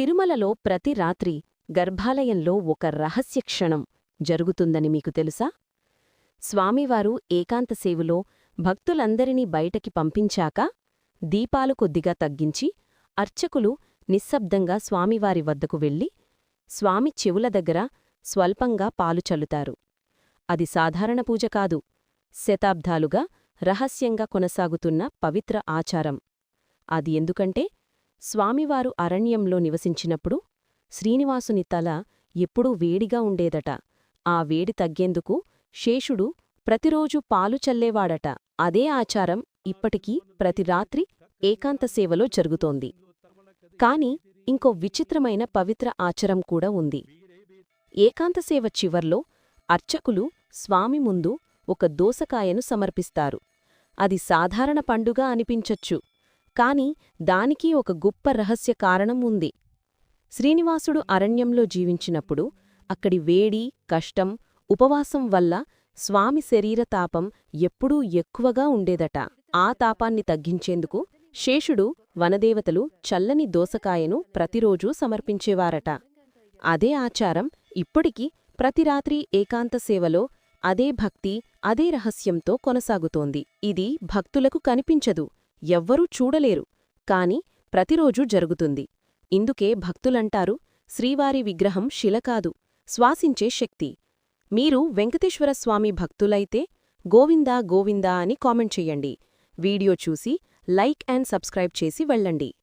తిరుమలలో ప్రతి రాత్రి గర్భాలయంలో ఒక రహస్య క్షణం జరుగుతుందని మీకు తెలుసా? స్వామివారు ఏకాంత సేవలో భక్తులందరినీ బయటకి పంపించాక దీపాలు కొద్దిగా తగ్గించి అర్చకులు నిశ్శబ్దంగా స్వామివారి వద్దకు వెళ్ళి స్వామి చెవుల దగ్గర స్వల్పంగా పాలు చల్లుతారు. అది సాధారణ పూజ కాదు. శతాబ్దాలుగా రహస్యంగా కొనసాగుతున్న పవిత్ర ఆచారం. అది ఎందుకంటే స్వామివారు అరణ్యంలో నివసించినప్పుడు శ్రీనివాసుని తల ఎప్పుడూ వేడిగా ఉండేదట. ఆ వేడి తగ్గేందుకు శేషుడు ప్రతిరోజూ పాలు చల్లేవాడట. అదే ఆచారం ఇప్పటికీ ప్రతి రాత్రి ఏకాంత సేవలో జరుగుతోంది. కాని ఇంకో విచిత్రమైన పవిత్ర ఆచారం కూడా ఉంది. ఏకాంతసేవ చివర్లో అర్చకులు స్వామి ముందు ఒక దోసకాయను సమర్పిస్తారు. అది సాధారణ పండుగ అనిపించొచ్చు. కాని దానికి ఒక గొప్ప రహస్య కారణం ఉంది. శ్రీనివాసుడు అరణ్యంలో జీవించినప్పుడు అక్కడి వేడి కష్టం ఉపవాసం వల్ల స్వామి శరీర తాపం ఎప్పుడూ ఎక్కువగా ఉండేదట. ఆ తాపాన్ని తగ్గించేందుకు శేషుడు వనదేవతలు చల్లని దోసకాయను ప్రతిరోజూ సమర్పించేవారట. అదే ఆచారం ఇప్పటికీ ప్రతి రాత్రి ఏకాంత సేవలో అదే భక్తి అదే రహస్యంతో కొనసాగుతోంది. ఇది భక్తులకు కనిపించదు. ఎవ్వరూ చూడలేరు. కాని ప్రతిరోజూ జరుగుతుంది. ఇందుకే భక్తులంటారు శ్రీవారి విగ్రహం శిలకాదు శ్వాసించే శక్తి. మీరు వెంకటేశ్వరస్వామి భక్తులైతే గోవిందా గోవిందా అని కామెంట్ చెయ్యండి వీడియో చూసి లైక్ అండ్ సబ్స్క్రైబ్ చేసి వెళ్ళండి.